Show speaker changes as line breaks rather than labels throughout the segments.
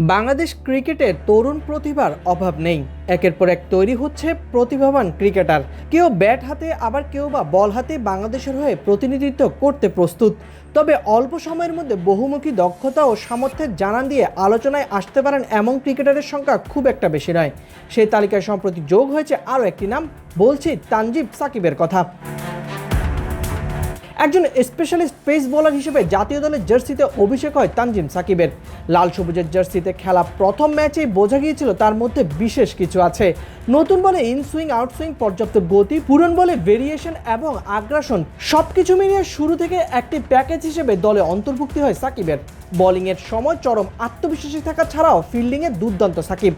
বাংলাদেশ ক্রিকেটের তরুণ প্রতিভার অভাব নেই। একের পর এক তৈরি হচ্ছে প্রতিভাবান ক্রিকেটার। কেউ ব্যাট হাতে, আবার কেউ বা বল হাতে বাংলাদেশের হয়ে প্রতিনিধিত্ব করতে প্রস্তুত। তবে অল্প সময়ের মধ্যে বহুমুখী দক্ষতা ও সামর্থ্যের জানান দিয়ে আলোচনায় আসতে পারেন এমন ক্রিকেটারের সংখ্যা খুব একটা বেশি নয়। সেই তালিকায় সম্প্রতি যোগ হয়েছে আরও একটি নাম, বলছি তানজিব সাকিবের কথা। একজন স্পেশালিস্ট পেস বোলার হিসেবে জাতীয় দলের জার্সিতে অভিষেক হয় তানজিম সাকিবের। লাল সবুজের জার্সিতে খেলা প্রথম ম্যাচেই বোঝা গিয়েছিল তার মধ্যে বিশেষ কিছু আছে। নতুন বলে ইন সুইং আউট সুইং পর্যাপ্ত গতি, পুরন বলে ভেরিয়েশন এবং আগ্রাসন সব কিছু মিলিয়ে শুরু থেকে একটি প্যাকেজ হিসেবে দলে অন্তর্ভুক্তি হয় সাকিবের। বোলিংয়ের সময় চরম আত্মবিশ্বাসী থাকা ছাড়াও ফিল্ডিংয়ে দুর্দান্ত সাকিব।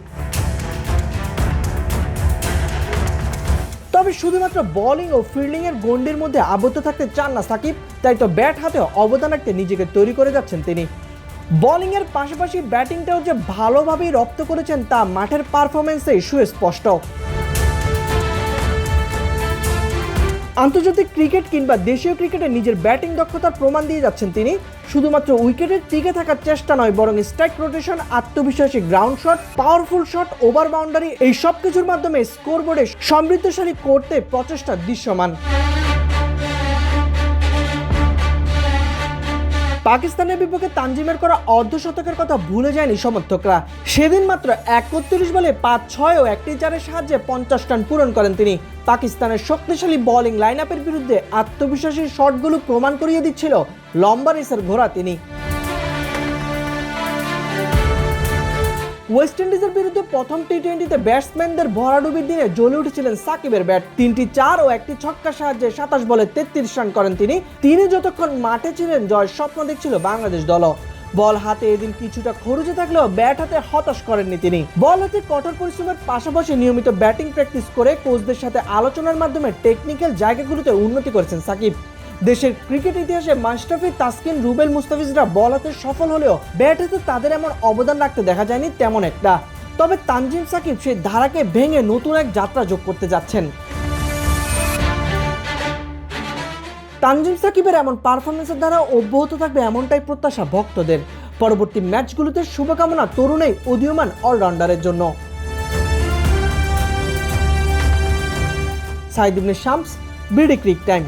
তবে শুধুমাত্র বোলিং ও ফিল্ডিং এর গন্ডির মধ্যে আবদ্ধ থাকতে চান না সাকিব, তাই তো ব্যাট হাতে অবদান রাখতে নিজেকে তৈরি করে যাচ্ছেন তিনি। বোলিং এর পাশাপাশি ব্যাটিংটাও যে ভালোভাবেই রপ্ত করেছেন তা মাঠের পারফরমেন্সে সুস্পষ্ট। আন্তর্জাতিক ক্রিকেট কিংবা দেশীয় ক্রিকেটে নিজের ব্যাটিং দক্ষতার প্রমাণ দিয়ে যাচ্ছেন তিনি। শুধুমাত্র উইকেটের টিকে থাকার চেষ্টা নয়, বরং স্ট্রাইক রোটেশন, আত্মবিশ্বাসী ground shot, powerful shot, over boundary, এই সব কিছুর মাধ্যমে স্কোরবোর্ডে সমৃদ্ধশালী করতে প্রচেষ্টা দৃশ্যমান। পাকিস্তানের বিপক্ষে তানজিমের করা অর্ধশতকের কথা ভুলে যায়নি সমর্থকরা। সেদিন মাত্র একত্রিশ বলে পাঁচ ছয় ও একটি চারের সাহায্যে পঞ্চাশ রান পূরণ করেন তিনি। পাকিস্তানের শক্তিশালী বোলিং লাইন আপের বিরুদ্ধে আত্মবিশ্বাসী শটগুলো প্রমাণ করিয়ে দিচ্ছিল লম্বা রেসের ঘোড়া তিনি। ওয়েস্ট ইন্ডিজের বিরুদ্ধে প্রথম টি টোয়েন্টিতে ব্যাটসম্যানদের ভরাডুবির দিনে জ্বলে উঠেছিলেন সাকিবের ব্যাট তিনটি চার ও একটি ছক্কার সাহায্যে সাতাশ বলে তেত্রিশ রান করেন তিনি। তিনি যতক্ষণ মাঠে ছিলেন জয় স্বপ্ন দেখছিল বাংলাদেশ দলও। বল হাতে এদিন কিছুটা খরচে থাকলেও ব্যাট হাতে হতাশ করেননি তিনি। বল হাতে কঠোর পরিশ্রমের পাশাপাশি নিয়মিত ব্যাটিং প্র্যাকটিস করে কোচদের সাথে আলোচনার মাধ্যমে টেকনিক্যাল জায়গাগুলোতে উন্নতি করেছেন সাকিব। দেশের ক্রিকেট ইতিহাসে মাস্টাফি তাসকিন, রুবেল মুস্তাফিজরা বল হাতে সফল হলেও ব্যাট হাতে তাদের এমন অবদান রাখতে দেখা যায়নি তেমন একটা। তবে তানজিম সাকিব সেই ধারাকে ভেঙে নতুন এক যাত্রা যোগ করতে যাচ্ছেন। তানজিম সাকিবের এমন পারফরমেন্সের দ্বারা অব্যাহত থাকবে এমনটাই প্রত্যাশা ভক্তদের। পরবর্তী ম্যাচগুলোতে শুভকামনা তরুণেই উদীয়মান অলরাউন্ডারের জন্য। Sayed Shams, BD cric time.